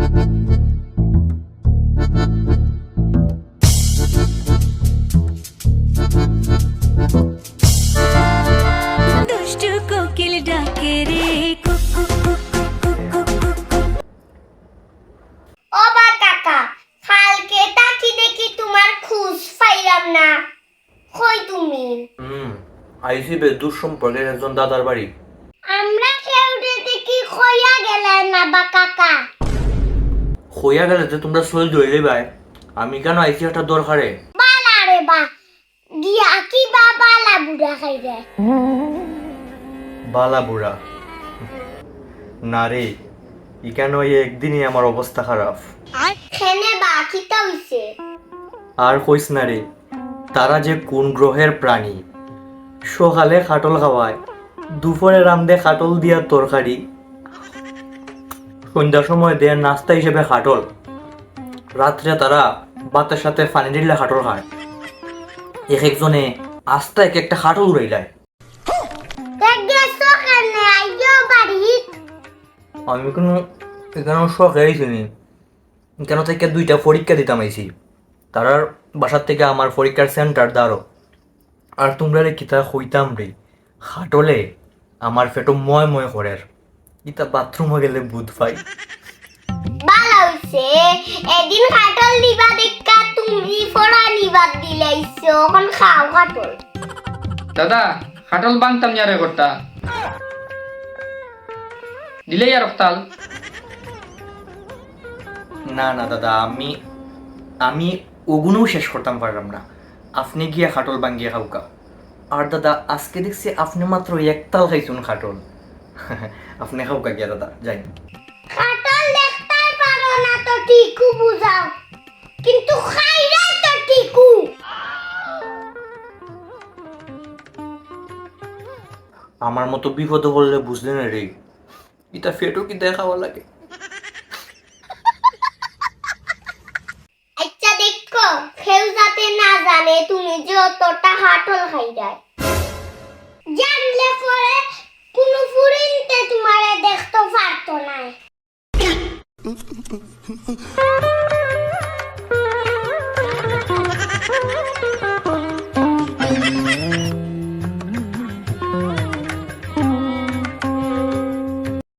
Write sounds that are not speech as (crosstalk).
দুষ্টু কোকিল ডাকে রে কুকু কুকু কুকু কুকু ও বা কাকা কালকে তাকি দেখি তোমার খুশ পাইলাম না। কই তুমি? হুম আইসি সম্পর্কের একজন দাদার বাড়ি। আমরা কেউটে দেখি খইয়া গেলেন না বা কাকা। হইয়া গেলে যে তোমরা সোল ধরে ভাই আমি কেন আইসি একটা দরকারে? বালা রে বা গিয়া কি বা বালা বুড়া খাই যায়? বালা বুড়া। না রে ই কেন এই একদিনই আমার অবস্থা খারাপ? খেনে বা কিতা হইছে। আর কইস না রে তারা যে কোন গ্রহের প্রাণী? সকালে খাটল খাওয়ায় দুপুরে রামদে খাটল দিয়া তরকারি সন্ধ্যার সময় দেয় নাস্তা হিসেবে খাটল রাত্রে তারা ভাতের সাথে পানি দিলে খাটল খায় এক একজনে আস্তা এক একটা খাটল আইও বাড়িত আমি কোনো এখানে শখ হয়েছিনি। কেন থেকে দুইটা পরীক্ষা দিতাম আইছি। তারার বাসার থেকে আমার পরীক্ষার সেন্টার দাঁড়ো আর তোমরা রে কিতা হইতাম রে? হাটলে আমার পেটো ময় ময় করে ইতা বাথরুমে গেলে বুধ পাই হইছে। এদিন খাটল দিবা দেখা তুমি ফড়া নিবাদ দিলাইছো এখন খাও খাটল দাদা খাটল বাংতাম ইয়ারে করতা। দিলে আর তাল না না দাদা আমি আমি ওগুলোও শেষ করতাম পারলাম না। আপনি গিয়া খাটল বাঙ্গিয়া খাউকা আর দাদা আজকে দেখছি আপনি মাত্র একতাল খাইছুন খাটল (laughs) আপনি খাউকা গিয়া দাদা যাই। খাটল দেখতে পারো না তো টিকু বুঝাও। কিন্তু খাইরা তো টিকু। আমার মতো বিপদ বললে বুঝলে না রে। এটা ফেটো কি দেখাওয়া লাগে? আচ্ছা দেখো কেউ যাতে না জানে তুমি যতটা হাটল খাই যায় জানলে পরে Thank you.